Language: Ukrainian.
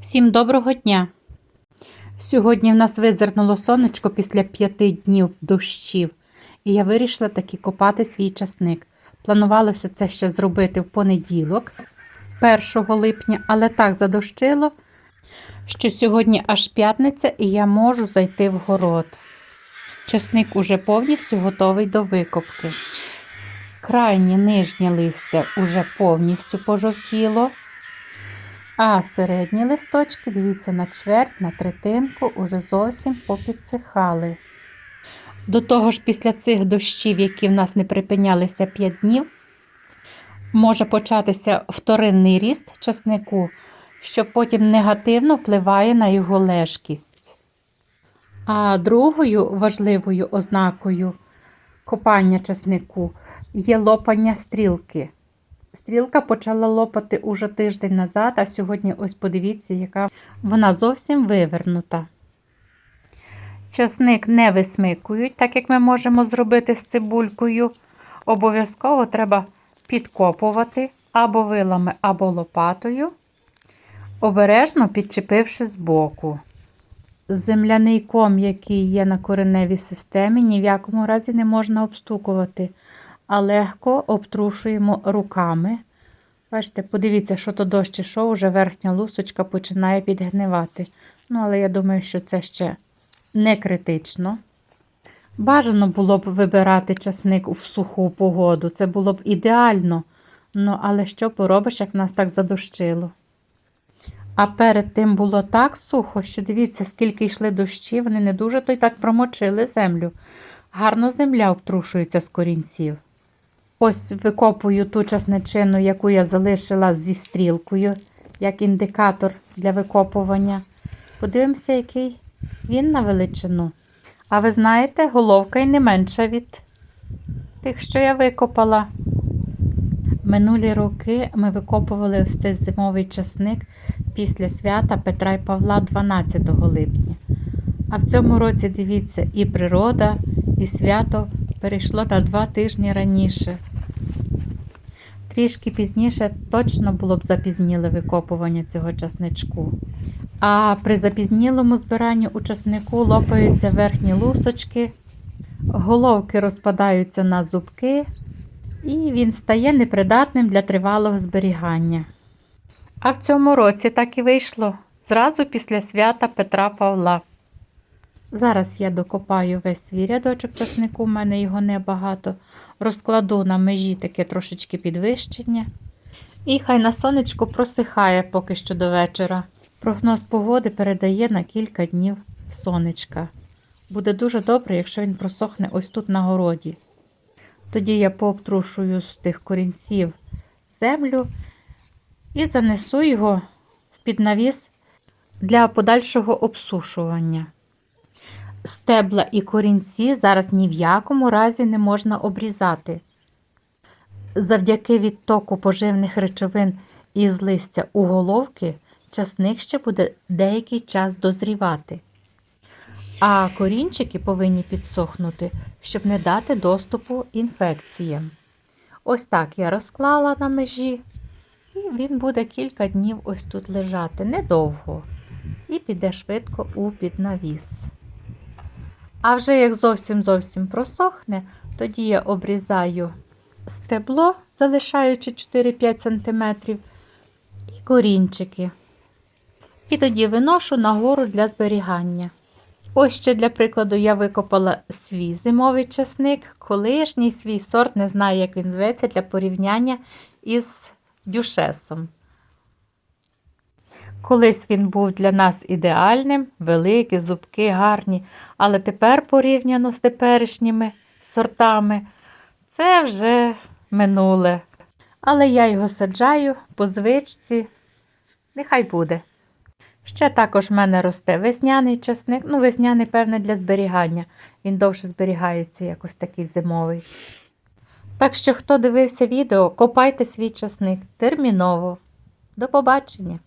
Всім доброго дня! Сьогодні в нас визирнуло сонечко після п'яти днів дощів, і я вирішила таки копати свій часник. Планувалося це ще зробити в понеділок, 1 липня, але так задощило, що сьогодні аж п'ятниця і я можу зайти в город. Часник уже повністю готовий до викопки. Крайнє нижнє листя уже повністю пожовтіло. А середні листочки, дивіться, на чверть, на третинку, уже зовсім попідсихали. До того ж, після цих дощів, які в нас не припинялися 5 днів, може початися вторинний ріст часнику, що потім негативно впливає на його лежкість. А другою важливою ознакою копання часнику є лопання стрілки. Стрілка почала лопати уже тиждень назад, а сьогодні ось подивіться, яка вона зовсім вивернута. Часник не висмикують, так як ми можемо зробити з цибулькою. Обов'язково треба підкопувати або вилами, або лопатою, обережно підчепивши збоку. Земляний ком, який є на кореневій системі, ні в якому разі не можна обстукувати а легко обтрушуємо руками. Бачите, подивіться, що то дощ ішов, вже верхня лусочка починає підгнивати. Ну, але я думаю, що це ще не критично. Бажано було б вибирати часник в суху погоду. Це було б ідеально. Ну, але що поробиш, як нас так задощило? А перед тим було так сухо, що дивіться, скільки йшли дощі, вони не дуже то й так промочили землю. Гарно земля обтрушується з корінців. Ось викопую ту часничину, яку я залишила зі стрілкою, як індикатор для викопування. Подивимося, який він на величину. А ви знаєте, головка й не менша від тих, що я викопала. Минулі роки ми викопували ось цей зимовий часник після свята Петра і Павла 12 липня. А в цьому році, дивіться, і природа, і свято перейшло на два тижні раніше. Трішки пізніше точно було б запізніле викопування цього часничку. А при запізнілому збиранні у часнику лопаються верхні лусочки, головки розпадаються на зубки, і він стає непридатним для тривалого зберігання. А в цьому році так і вийшло зразу після свята Петра Павла. Зараз я докопаю весь свій рядочок часнику, в мене його небагато. Розкладу на межі таке трошечки підвищення. І хай на сонечку просихає поки що до вечора. Прогноз погоди передає на кілька днів сонечка. Буде дуже добре, якщо він просохне ось тут на городі. Тоді я пообтрушую з тих корінців землю і занесу його в піднавіс для подальшого обсушування. Стебла і корінці зараз ні в якому разі не можна обрізати. Завдяки відтоку поживних речовин із листя у головки часник ще буде деякий час дозрівати. А корінчики повинні підсохнути, щоб не дати доступу інфекціям. Ось так я розклала на межі, і він буде кілька днів ось тут лежати недовго і піде швидко у піднавіс. А вже як зовсім зовсім просохне, тоді я обрізаю стебло, залишаючи 4-5 см, і корінчики. І тоді виношу нагору для зберігання. Ось ще для прикладу я викопала свій зимовий часник, колишній свій сорт, не знаю, як він зветься, для порівняння із дюшесом. Колись він був для нас ідеальним, великі, зубки, гарні, але тепер, порівняно з теперішніми сортами, це вже минуле. Але я його саджаю по звичці, нехай буде. Ще також в мене росте весняний часник, ну, весняний, певне, для зберігання. Він довше зберігається, якось такий зимовий. Так що, хто дивився відео, копайте свій часник терміново. До побачення!